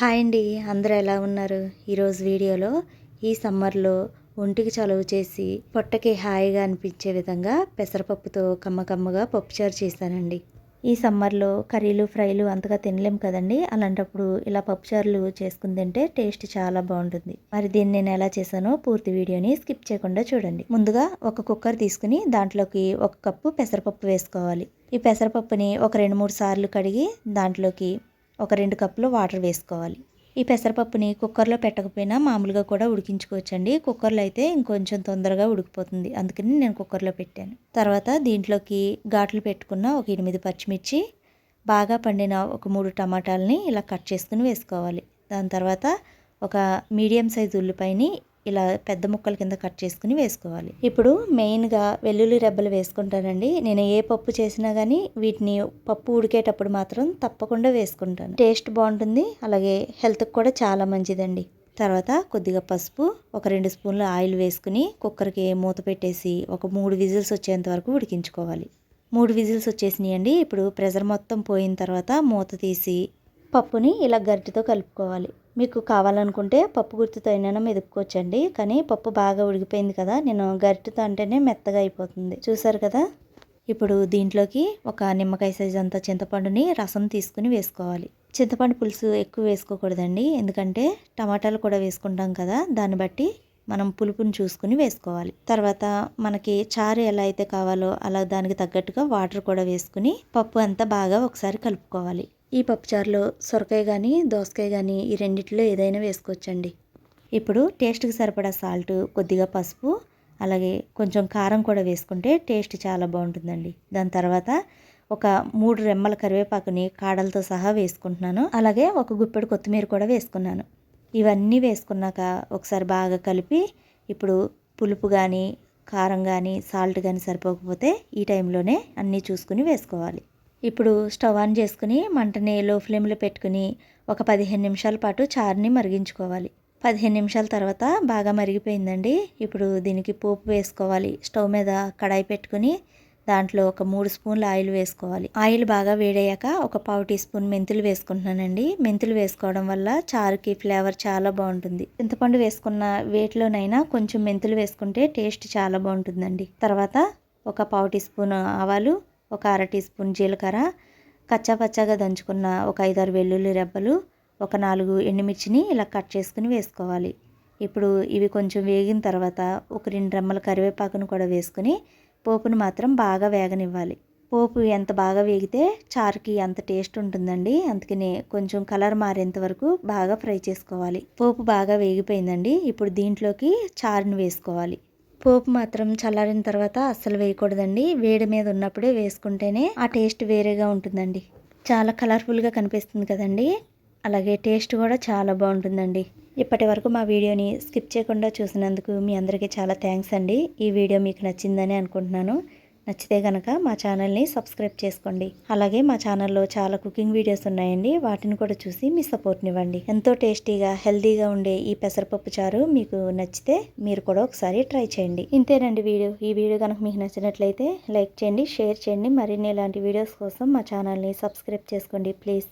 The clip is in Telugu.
హాయ్ అండి. అందరూ ఎలా ఉన్నారు? ఈరోజు వీడియోలో ఈ సమ్మర్లో ఒంటికి చలువ చేసి పొట్టకి హాయిగా అనిపించే విధంగా పెసరపప్పుతో కమ్మకమ్మగా పప్పుచారు చేశానండి. ఈ సమ్మర్లో కర్రీలు ఫ్రైలు అంతగా తినలేం కదండి. అలాంటప్పుడు ఇలా పప్పుచారులు చేసుకుని తింటే టేస్ట్ చాలా బాగుంటుంది. మరి దీన్ని నేను ఎలా చేశానో పూర్తి వీడియోని స్కిప్ చేయకుండా చూడండి. ముందుగా ఒక కుక్కర్ తీసుకుని దాంట్లోకి ఒక కప్పు పెసరపప్పు వేసుకోవాలి. ఈ పెసరపప్పుని ఒక రెండు మూడు సార్లు కడిగి దాంట్లోకి ఒక రెండు కప్పులు వాటర్ వేసుకోవాలి. ఈ పెసరపప్పుని కుక్కర్లో పెట్టకపోయినా మామూలుగా కూడా ఉడికించుకోవచ్చండి. కుక్కర్లో అయితే ఇంకొంచెం తొందరగా ఉడికిపోతుంది. అందుకని నేను కుక్కర్లో పెట్టాను. తర్వాత దీంట్లోకి ఘాట్లు పెట్టుకున్న ఒక ఎనిమిది పచ్చిమిర్చి బాగా పండిన ఒక మూడు టమాటాలని ఇలా కట్ చేసుకుని వేసుకోవాలి. దాని తర్వాత ఒక మీడియం సైజు ఉల్లిపాయని ఇలా పెద్ద ముక్కల కింద కట్ చేసుకుని వేసుకోవాలి. ఇప్పుడు మెయిన్గా వెల్లుల్లి రెబ్బలు వేసుకుంటానండి. నేను ఏ పప్పు చేసినా కానీ వీటిని పప్పు ఉడికేటప్పుడు మాత్రం తప్పకుండా వేసుకుంటాను. టేస్ట్ బాగుంటుంది. అలాగే హెల్త్కి కూడా చాలా మంచిదండి. తర్వాత కొద్దిగా పసుపు ఒక రెండు స్పూన్లు ఆయిల్ వేసుకుని కుక్కర్కి మూత పెట్టేసి ఒక మూడు విజిల్స్ వచ్చేంత వరకు ఉడికించుకోవాలి. మూడు విజిల్స్ వచ్చేసినాయండి. ఇప్పుడు ప్రెషర్ మొత్తం పోయిన తర్వాత మూత తీసి పప్పుని ఇలా గరిటెతో కలుపుకోవాలి. మీకు కావాలనుకుంటే పప్పు గుర్తుతో అయినా మెదుపుకోవచ్చండి. కానీ పప్పు బాగా ఉడికిపోయింది కదా నేను గరిటెతో అంటేనే మెత్తగా అయిపోతుంది. చూసారు కదా? ఇప్పుడు దీంట్లోకి ఒక నిమ్మకాయ సైజ్ అంత చింతపండుని రసం తీసుకుని వేసుకోవాలి. చింతపండు పులుసు ఎక్కువ వేసుకోకూడదండి. ఎందుకంటే టమాటాలు కూడా వేసుకుంటాం కదా దాన్ని బట్టి మనం పులుపుని చూసుకుని వేసుకోవాలి. తర్వాత మనకి చారు ఎలా అయితే కావాలో అలా దానికి తగ్గట్టుగా వాటర్ కూడా వేసుకుని పప్పు అంతా బాగా ఒకసారి కలుపుకోవాలి. ఈ పప్పుచారులో సొరకాయ కానీ దోసకాయ కానీ ఈ రెండిట్లో ఏదైనా వేసుకోవచ్చండి. ఇప్పుడు టేస్ట్కి సరిపడా సాల్ట్ కొద్దిగా పసుపు అలాగే కొంచెం కారం కూడా వేసుకుంటే టేస్ట్ చాలా బాగుంటుందండి. దాని తర్వాత ఒక మూడు రెమ్మల కరివేపాకుని కాడలతో సహా వేసుకుంటున్నాను. అలాగే ఒక గుప్పెడు కొత్తిమీర కూడా వేసుకున్నాను. ఇవన్నీ వేసుకున్నాక ఒకసారి బాగా కలిపి ఇప్పుడు పులుపు కానీ కారం కానీ సాల్ట్ కానీ సరిపోకపోతే ఈ టైంలోనే అన్నీ చూసుకుని వేసుకోవాలి. ఇప్పుడు స్టవ్ ఆన్ చేసుకుని మంటని లో ఫ్లేమ్లో పెట్టుకుని ఒక పదిహేను నిమిషాల పాటు చారుని మరిగించుకోవాలి. పదిహేను నిమిషాల తర్వాత బాగా మరిగిపోయిందండి. ఇప్పుడు దీనికి పోపు వేసుకోవాలి. స్టవ్ మీద కడాయి పెట్టుకుని దాంట్లో ఒక మూడు స్పూన్ల ఆయిల్ వేసుకోవాలి. ఆయిల్ బాగా వేడయ్యాక ఒక పావు టీ స్పూన్ మెంతులు వేసుకుంటున్నానండి. మెంతులు వేసుకోవడం వల్ల చారుకి ఫ్లేవర్ చాలా బాగుంటుంది. చింతపండు వేసుకున్న వేటిలోనైనా కొంచెం మెంతులు వేసుకుంటే టేస్ట్ చాలా బాగుంటుందండి. తర్వాత ఒక పావు టీ స్పూన్ ఆవాలు ఒక అర టీ స్పూన్ జీలకర్ర కచ్చాపచ్చాగా దంచుకున్న ఒక ఐదారు వెల్లుల్లి రెబ్బలు ఒక నాలుగు ఎండుమిర్చిని ఇలా కట్ చేసుకుని వేసుకోవాలి. ఇప్పుడు ఇవి కొంచెం వేగిన తర్వాత ఒక రెండు రెమ్మల కరివేపాకును కూడా వేసుకుని పోపును మాత్రం బాగా వేగనివ్వాలి. పోపు ఎంత బాగా వేగితే చారుకి అంత టేస్ట్ ఉంటుందండి. అందుకని కొంచెం కలర్ మారేంత వరకు బాగా ఫ్రై చేసుకోవాలి. పోపు బాగా వేగిపోయిందండి. ఇప్పుడు దీంట్లోకి చారుని వేసుకోవాలి. పోపు మాత్రం చల్లారిన తర్వాత అస్సలు వేయకూడదండి. వేడి మీద ఉన్నప్పుడే వేసుకుంటేనే ఆ టేస్ట్ వేరేగా ఉంటుందండి. చాలా కలర్ఫుల్గా కనిపిస్తుంది కదండి. అలాగే టేస్ట్ కూడా చాలా బాగుంటుందండి. ఇప్పటి వరకు మా వీడియోని స్కిప్ చేయకుండా చూసినందుకు మీ అందరికీ చాలా థ్యాంక్స్ అండి. ఈ వీడియో మీకు నచ్చిందని అనుకుంటున్నాను. నచ్చితే కనుక మా ఛానల్ని సబ్స్క్రైబ్ చేసుకోండి. అలాగే మా ఛానల్లో చాలా కుకింగ్ వీడియోస్ ఉన్నాయండి. వాటిని కూడా చూసి మీ సపోర్ట్నివ్వండి. ఎంతో టేస్టీగా హెల్తీగా ఉండే ఈ పెసరపప్పు చారు మీకు నచ్చితే మీరు కూడా ఒకసారి ట్రై చేయండి. ఇంతేనండి వీడియో. ఈ వీడియో కనుక మీకు నచ్చినట్లయితే లైక్ చేయండి షేర్ చేయండి. మరిన్ని ఇలాంటి వీడియోస్ కోసం మా ఛానల్ని సబ్స్క్రైబ్ చేసుకోండి ప్లీజ్.